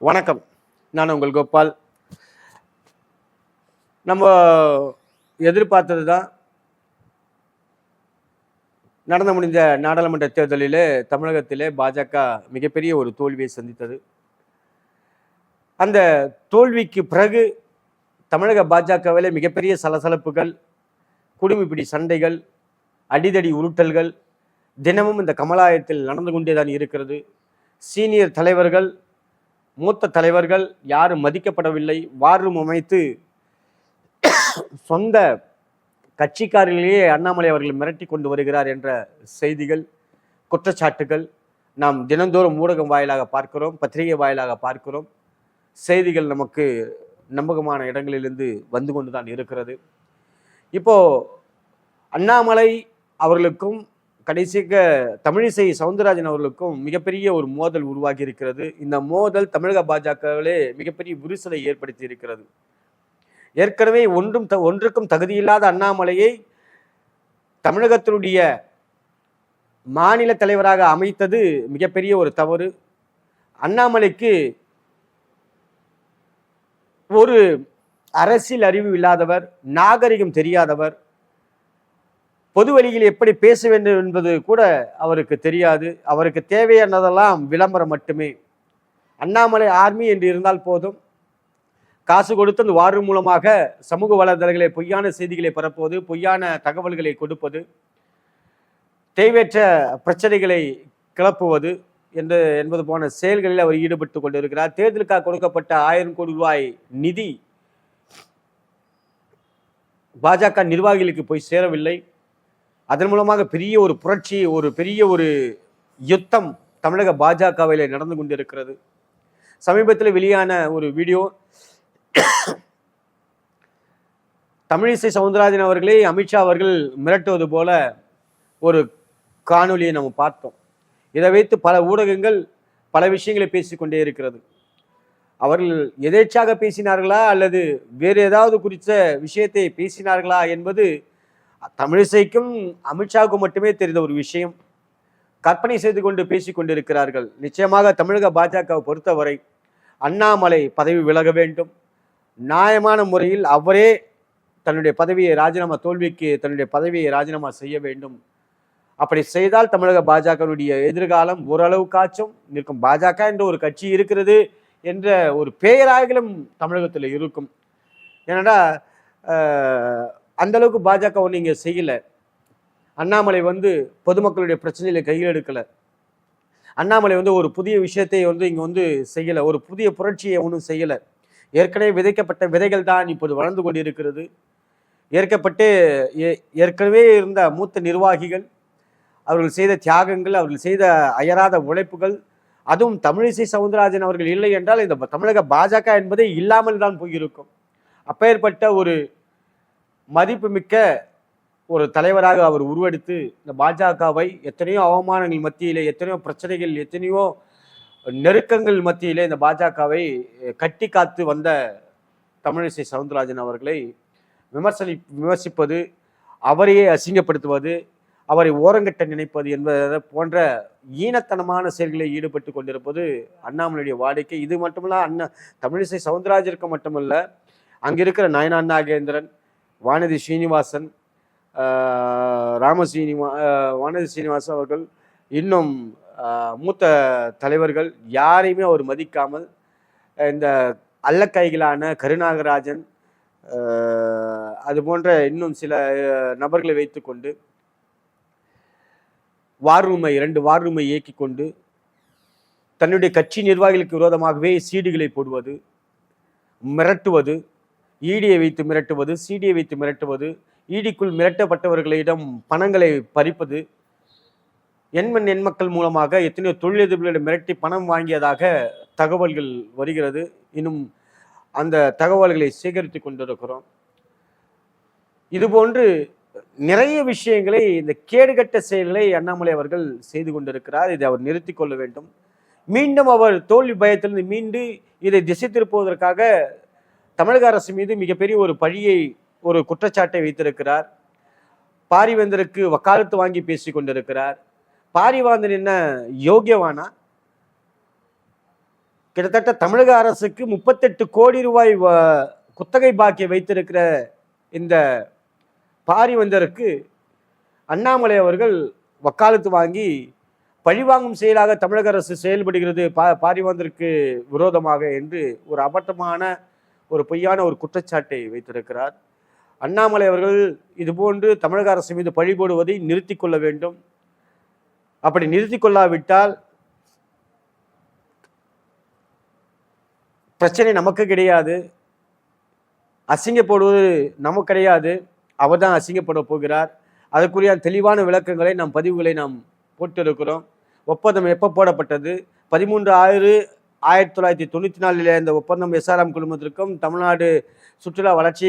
வணக்கம். நான் உங்கள் கோபால். நம்ம எதிர்பார்த்தது தான் நடந்து முடிந்த நாடாளுமன்ற தேர்தலிலே தமிழகத்திலே பாஜக மிகப்பெரிய ஒரு தோல்வியை சந்தித்தது. அந்த தோல்விக்கு பிறகு தமிழக பாஜகவிலே மிகப்பெரிய சலசலப்புகள் குடுமிப்பிடி சண்டைகள் அடிதடி உருட்டல்கள் தினமும் இந்த கமலாயத்தில் நடந்து கொண்டே தான் இருக்கிறது. சீனியர் தலைவர்கள் மூத்த தலைவர்கள் யாரும் மதிக்கப்படவில்லை. வாரும் அமைத்து சொந்த கட்சிக்காரர்களையே அண்ணாமலை அவர்கள் மிரட்டி கொண்டு வருகிறார் என்ற செய்திகள் குற்றச்சாட்டுகள் நாம் தினந்தோறும் ஊடகம் வாயிலாக பார்க்கிறோம் பத்திரிகை வாயிலாக பார்க்கிறோம். செய்திகள் நமக்கு நம்பகமான இடங்களிலிருந்து வந்து கொண்டு தான் இருக்கிறது. இப்போ அண்ணாமலை அவர்களுக்கும் கடைசிக்க தமிழிசை சவுந்தரராஜன் அவர்களுக்கும் மிகப்பெரிய ஒரு மோதல் உருவாகி இருக்கிறது இந்த மோதல் தமிழக பாஜகவிலே மிகப்பெரிய விரிசலை ஏற்படுத்தி இருக்கிறது ஏற்கனவே ஒன்றும் த ஒன்றுக்கும் தகுதியில்லாத அண்ணாமலையை தமிழகத்தினுடைய மாநில தலைவராக அமைத்தது மிகப்பெரிய ஒரு தவறு. அண்ணாமலைக்கு ஒரு அரசியல் அறிவு இல்லாதவர் நாகரிகம் தெரியாதவர் பொது வழியில் எப்படி பேச வேண்டும் என்பது கூட அவருக்கு தெரியாது. அவருக்கு தேவையானதெல்லாம் விளம்பரம் மட்டுமே. அண்ணாமலை ஆர்மி என்று இருந்தால் போதும். காசு கொடுத்து அந்த வாரு மூலமாக சமூக வலைதளங்களை பொய்யான செய்திகளை பரப்புவது பொய்யான தகவல்களை கொடுப்பது தேவையற்ற பிரச்சனைகளை கிளப்புவது என்று என்பது போன செயல்களில் அவர் ஈடுபட்டு கொண்டிருக்கிறார். தேர்தலுக்காக கொடுக்கப்பட்ட ஆயிரம் கோடி ரூபாய் நிதி பாஜக நிர்வாகிகளுக்கு போய் சேரவில்லை. அதன் மூலமாக பெரிய ஒரு புரட்சி ஒரு பெரிய ஒரு யுத்தம் தமிழக பாஜகவில் நடந்து கொண்டிருக்கிறது. சமீபத்தில் வெளியான ஒரு வீடியோ தமிழிசை சவுந்தரராஜன் அவர்களே அமித்ஷா அவர்கள் மிரட்டுவது போல ஒரு காணொலியை நம்ம பார்த்தோம். இதை வைத்து பல ஊடகங்கள் பல விஷயங்களை பேசிக்கொண்டே இருக்கிறது. அவர்கள் எதேச்சாக பேசினார்களா அல்லது வேறு ஏதாவது குறித்த விஷயத்தை பேசினார்களா என்பது தமிழிசைக்கும் அமித்ஷாவுக்கும் மட்டுமே தெரிந்த ஒரு விஷயம். கற்பனை செய்து கொண்டு பேசிக்கொண்டிருக்கிறார்கள் நிச்சயமாக தமிழக பாஜகவை பொறுத்தவரை அண்ணாமலை பதவி விலக வேண்டும். நியாயமான முறையில் அவரே தன்னுடைய பதவியை ராஜினாமா தோல்விக்கு தன்னுடைய பதவியை ராஜினாமா செய்ய வேண்டும். அப்படி செய்தால் தமிழக பாஜகனுடைய எதிர்காலம் ஓரளவுக்காச்சும் நிற்கும். பாஜக என்ற ஒரு கட்சி இருக்கிறது என்ற ஒரு பெயராகலும் தமிழகத்தில் இருக்கும். ஏன்னா அந்த அளவுக்கு பாஜக ஒன்றும் இங்கே செய்யலை. அண்ணாமலை வந்து பொதுமக்களுடைய பிரச்சனையில கையில் எடுக்கலை. அண்ணாமலை வந்து ஒரு புதிய விஷயத்தை வந்து இங்கே வந்து செய்யலை. ஒரு புதிய புரட்சியை ஒன்றும் செய்யலை. ஏற்கனவே விதைக்கப்பட்ட விதைகள் தான் இப்போது வளர்ந்து கொண்டிருக்கிறது. ஏற்கப்பட்டு ஏ- ஏற்கனவே இருந்த மூத்த நிர்வாகிகள் அவர்கள் செய்த தியாகங்கள் அவர்கள் செய்த அயராத உழைப்புகள் அதுவும் தமிழிசை சவுந்தரராஜன் அவர்கள் இல்லை என்றால் இந்த தமிழக பாஜக என்பதே இல்லாமல் தான் போயிருக்கும். அப்பேற்பட்ட ஒரு மதிப்புமிக்க ஒரு தலைவராக அவர் உருவெடுத்து இந்த பாஜகவை எத்தனையோ அவமானங்கள் மத்தியிலே எத்தனையோ பிரச்சனைகள் எத்தனையோ நெருக்கங்கள் மத்தியிலே இந்த பாஜகவை கட்டி காத்து வந்த தமிழிசை சவுந்தரராஜன் அவர்களை விமர்சனி விமர்சிப்பது அவரையே அசிங்கப்படுத்துவது அவரை ஓரங்கட்ட நினைப்பது என்பதை போன்ற ஈனத்தனமான செயல்களில் ஈடுபட்டு கொண்டிருப்பது அண்ணாமலையுடைய வாடிக்கை. இது மட்டுமல்ல அண்ணா தமிழிசை சவுந்தரராஜருக்கு மட்டுமல்ல அங்கிருக்கிற இருக்கிற நாகேந்திரன் வானதி ஸ்ரீனிவாசன் ராம ஸ்ரீனிவா வானதி ஸ்ரீனிவாசன் அவர்கள் இன்னும் மூத்த தலைவர்கள் யாரையுமே அவர் மதிக்காமல் இந்த அல்லக்கைகளான கருநாகராஜன் அது போன்ற இன்னும் சில நபர்களை வைத்துக்கொண்டு வார் ரூமை இரண்டு வார் ரூமை இயக்கி கொண்டு தன்னுடைய கட்சி நிர்வாகிகளுக்கு விரோதமாகவே சீடுகளை போடுவது மிரட்டுவது ஈடியை வைத்து மிரட்டுவது சிடியை வைத்து மிரட்டுவது ஈடிக்குள் மிரட்டப்பட்டவர்களிடம் பணங்களை பறிப்பது எண்மண் எண்மக்கள் மூலமாக எத்தனையோ தொழிலதிபர்களிடம் மிரட்டி பணம் வாங்கியதாக தகவல்கள் வருகிறது. இன்னும் அந்த தகவல்களை சேகரித்து கொண்டிருக்கிறோம். இதுபோன்று நிறைய விஷயங்களை இந்த கேடுகட்ட செயல்களை அண்ணாமலை அவர்கள் செய்து கொண்டிருக்கிறார். இதை அவர் நிறுத்தி கொள்ள வேண்டும். மீண்டும் அவர் தோல்வி பயத்திலிருந்து மீண்டு இதை திசை திருப்புவதற்காக தமிழக அரசு மீது மிகப்பெரிய ஒரு பழியை ஒரு குற்றச்சாட்டை வைத்திருக்கிறார். பாரிவேந்தருக்கு வக்காலத்து வாங்கி பேசி கொண்டிருக்கிறார். பாரிவேந்தன் என்ன யோகியவானா? கிட்டத்தட்ட தமிழக அரசுக்கு முப்பத்தெட்டு கோடி ரூபாய் வ- குத்தகை பாக்கியை வைத்திருக்கிற இந்த பாரிவந்தருக்கு அண்ணாமலை அவர்கள் வக்காலத்து வாங்கி பழிவாங்கும் செயலாக தமிழக அரசு செயல்படுகிறது. பா பாரிவந்தருக்கு விரோதமாக என்று ஒரு அபட்டமான ஒரு பொய்யான ஒரு குற்றச்சாட்டை வைத்திருக்கிறார். அண்ணாமலை அவர்கள் இதுபோன்று தமிழக அரசு மீது பழி போடுவதை நிறுத்திக் கொள்ள வேண்டும். அப்படி நிறுத்தி கொள்ளாவிட்டால் பிரச்சனை நமக்கு கிடையாது. அசிங்கப்படுவது நமக்கு கிடையாது. அவர் தான் அசிங்கப்பட போகிறார். அதற்குரிய தெளிவான விளக்கங்களை நாம் பதிவுகளை நாம் போட்டிருக்கிறோம். ஒப்பந்தம் எப்போ போடப்பட்டது? பதிமூன்று ஆறு ஆயிரத்தி தொள்ளாயிரத்தி தொண்ணூற்றி நாலில் இந்த ஒப்பந்தம் எஸ்ஆர்எம் குழுமத்திற்கும் தமிழ்நாடு சுற்றுலா வளர்ச்சி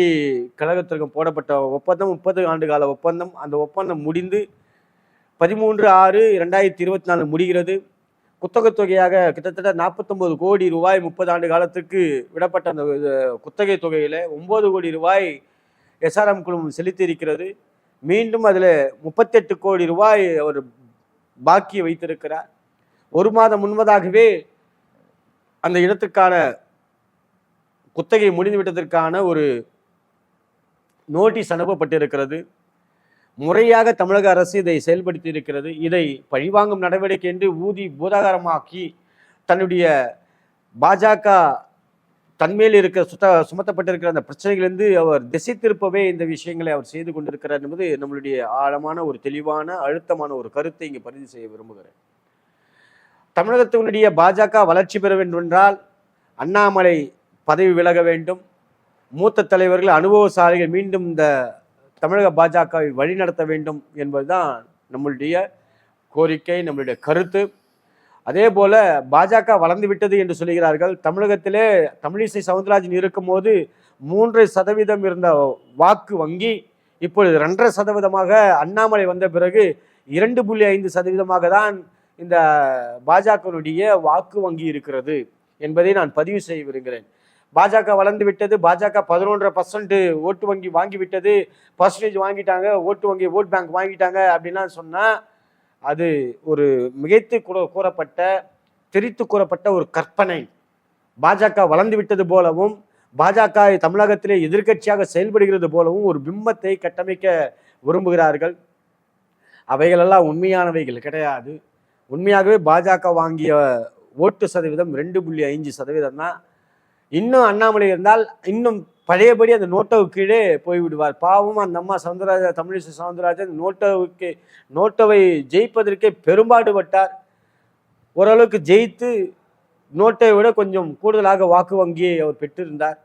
கழகத்திற்கும் போடப்பட்ட ஒப்பந்தம் முப்பது ஆண்டு கால ஒப்பந்தம். அந்த ஒப்பந்தம் முடிந்து பதிமூன்று ஆறு இரண்டாயிரத்தி இருபத்தி நாலு முடிகிறது. குத்தகைத் தொகையாக கிட்டத்தட்ட நாற்பத்தொம்பது கோடி ரூபாய் முப்பது ஆண்டு காலத்துக்கு விடப்பட்ட அந்த இது குத்தகை தொகையில் ஒம்பது கோடி ரூபாய் எஸ்ஆர்எம் குழுமம் செலுத்தி இருக்கிறது மீண்டும் அதில் முப்பத்தெட்டு கோடி ரூபாய் அவர் பாக்கி வைத்திருக்கிறார். ஒரு மாதம் முன்பதாகவே அந்த இடத்துக்கான குத்தகை முடிந்துவிட்டதற்கான ஒரு நோட்டீஸ் அனுப்பப்பட்டிருக்கிறது. முறையாக தமிழக அரசு இதை செயல்படுத்தி இருக்கிறது இதை பழிவாங்கும் நடவடிக்கை என்று ஊதி பூதாகாரமாக்கி தன்னுடைய பாஜக தன்மேல் இருக்க சுத்த சுமத்தப்பட்டிருக்கிற அந்த பிரச்சனைகளிலிருந்து அவர் திசை திருப்பவே இந்த விஷயங்களை அவர் செய்து கொண்டிருக்கிறார் என்பது நம்மளுடைய ஆழமான ஒரு தெளிவான அழுத்தமான ஒரு கருத்தை இங்கே பதிவு செய்ய விரும்புகிறேன். தமிழகத்தினுடைய பாஜக வளர்ச்சி பெற வேண்டும் என்றால் அண்ணாமலை பதவி விலக வேண்டும். மூத்த தலைவர்கள் அனுபவசாலிகள் மீண்டும் இந்த தமிழக பாஜகவை வழிநடத்த வேண்டும் என்பதுதான் நம்மளுடைய கோரிக்கை நம்மளுடைய கருத்து. அதே போல பாஜக வளர்ந்து விட்டது என்று சொல்கிறார்கள் தமிழகத்திலே தமிழிசை சவுந்தரராஜன் இருக்கும்போது மூன்று சதவீதம் இருந்த வாக்கு வங்கி இப்பொழுது ரெண்டரை சதவீதமாக அண்ணாமலை வந்த பிறகு இரண்டு புள்ளி ஐந்து சதவீதமாக தான் இந்த பாஜகவினுடைய வாக்கு வங்கி இருக்கிறது என்பதை நான் பதிவு செய்ய விரும்புகிறேன். பாஜக வளர்ந்து விட்டது பாஜக பதினொன்றரை பர்சன்ட் ஓட்டு வங்கி வாங்கிவிட்டது பர்சன்டேஜ் வாங்கிட்டாங்க ஓட்டு வங்கி ஓட் பேங்க் வாங்கிட்டாங்க அப்படின்லாம் சொன்னால் அது ஒரு மிகைத்து கூறப்பட்ட திரித்து கூறப்பட்ட ஒரு கற்பனை. பாஜக வளர்ந்து விட்டது போலவும் பாஜக தமிழகத்திலே எதிர்க்கட்சியாக செயல்படுகிறது போலவும் ஒரு பிம்பத்தை கட்டமைக்க விரும்புகிறார்கள். அவைகளெல்லாம் உண்மையானவைகள் கிடையாது. உண்மையாகவே பாஜக வாங்கிய ஓட்டு சதவீதம் ரெண்டு புள்ளி ஐந்து சதவீதம் தான். இன்னும் அண்ணாமலை இருந்தால் இன்னும் பழையபடி அந்த நோட்டோவுக்கு கீழே போய்விடுவார். பாவம் அந்த அம்மா சவுந்தரராஜ தமிழிசை சவுந்தரராஜன் நோட்டோவுக்கு நோட்டோவை ஜெயிப்பதற்கே பெரும்பாடுபட்டார் ஓரளவுக்கு ஜெயித்து நோட்டை விட கொஞ்சம் கூடுதலாக வாக்கு வங்கியை அவர் பெற்றிருந்தார்.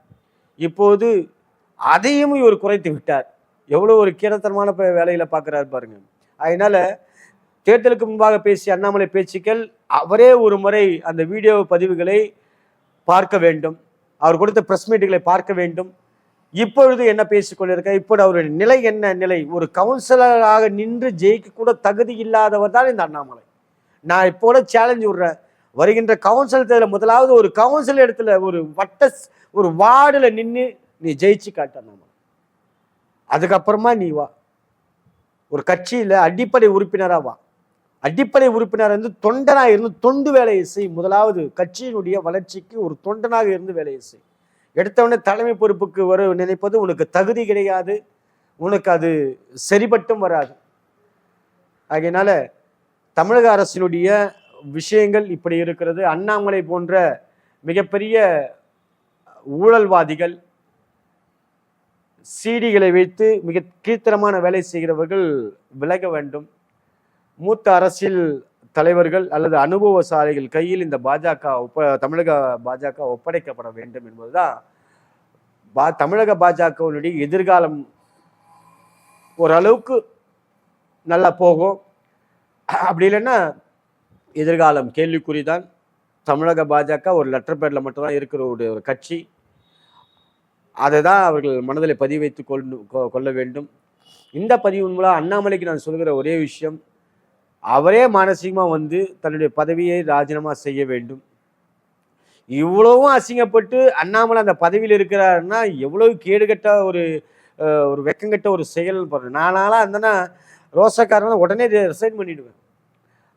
இப்போது அதையும் இவர் குறைத்து விட்டார். எவ்வளோ ஒரு கீழத்தனமான வேலையில் பார்க்குறாரு பாருங்க. அதனால தேர்தலுக்கு முன்பாக பேசிய அண்ணாமலை பேச்சுக்கள் அவரே ஒரு முறை அந்த வீடியோ பதிவுகளை பார்க்க வேண்டும். அவர் கொடுத்த ப்ரெஸ் மீட்டுகளை பார்க்க வேண்டும். இப்பொழுது என்ன பேசிக்கொண்டிருக்க இப்போது அவருடைய நிலை என்ன நிலை? ஒரு கவுன்சிலராக நின்று ஜெயிக்க கூட தகுதி இல்லாதவர் தான் இந்த அண்ணாமலை. நான் இப்போட சேலஞ்சு விடுறேன். வருகின்ற கவுன்சில் தேர்தல் முதலாவது ஒரு கவுன்சில் இடத்துல ஒரு வட்ட ஒரு வார்டில் நின்று நீ ஜெயிச்சு காட்டு அண்ணாமலை. அதுக்கப்புறமா நீ வா. ஒரு கட்சியில் அடிப்படை உறுப்பினராக வா. அடிப்படை உறுப்பினர் வந்து தொண்டனாக இருந்து தொண்டு வேலையை செய். முதலாவது கட்சியினுடைய வளர்ச்சிக்கு ஒரு தொண்டனாக இருந்து வேலையை செய். எடுத்தவொடனே தலைமை பொறுப்புக்கு வர நினைப்பது உனக்கு தகுதி கிடையாது. உனக்கு அது சரிபட்டும் வராது. ஆகையினால தமிழக அரசினுடைய விஷயங்கள் இப்படி இருக்கிறது. அண்ணாமலை போன்ற மிகப்பெரிய ஊழல்வாதிகள் சீடிகளை வைத்து மிக கீர்த்தனமான வேலை செய்கிறவர்கள் விலக வேண்டும். மூத்த அரசியல் தலைவர்கள் அல்லது அனுபவசாலிகள் கையில் இந்த பாஜக ஒப்ப தமிழக பாஜக ஒப்படைக்கப்பட வேண்டும் என்பதுதான் பா தமிழக பாஜகவினுடைய எதிர்காலம் ஓரளவுக்கு நல்லா போகும். அப்படி இல்லைன்னா எதிர்காலம் கேள்விக்குறி தான் தமிழக பாஜக ஒரு லெட்டர் பேரில் மட்டும்தான் இருக்கிற ஒரு கட்சி. அதை தான் அவர்கள் மனதில் பதிவு வைத்து கொண்டு கொ- கொள்ள வேண்டும். இந்த பதிவின் மூலம் அண்ணாமலைக்கு நான் சொல்கிற ஒரே விஷயம் அவரே மானசீகமாக வந்து தன்னுடைய பதவியை ராஜினாமா செய்ய வேண்டும். இவ்வளவும் அசிங்கப்பட்டு அண்ணாமலை அந்த பதவியில் இருக்கிறாருன்னா எவ்வளவு கேடுகட்ட ஒரு ஒரு வெக்கங்கட்ட ஒரு செயல் பாருங்க நானாலாம் இருந்தேன்னா ரோசக்காரன் உடனே ரிசைன் பண்ணிவிடுவேன்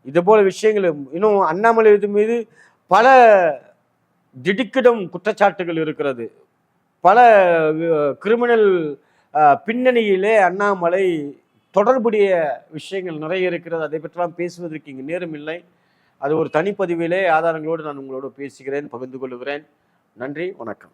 இது போல் விஷயங்கள் இன்னும் அண்ணாமலை இது மீது பல திடுக்கிடும் குற்றச்சாட்டுகள் இருக்கிறது. பல கிரிமினல் பின்னணியிலே அண்ணாமலை தொடர்புடைய விஷயங்கள் நிறைய இருக்கிறது. அதை பற்றிலாம் பேசுவதற்கு இங்கு நேரம் இல்லை. அது ஒரு தனிப்பதிவிலே ஆதாரங்களோடு நான் உங்களோடு பேசுகிறேன் பகிர்ந்து கொள்கிறேன். நன்றி வணக்கம்.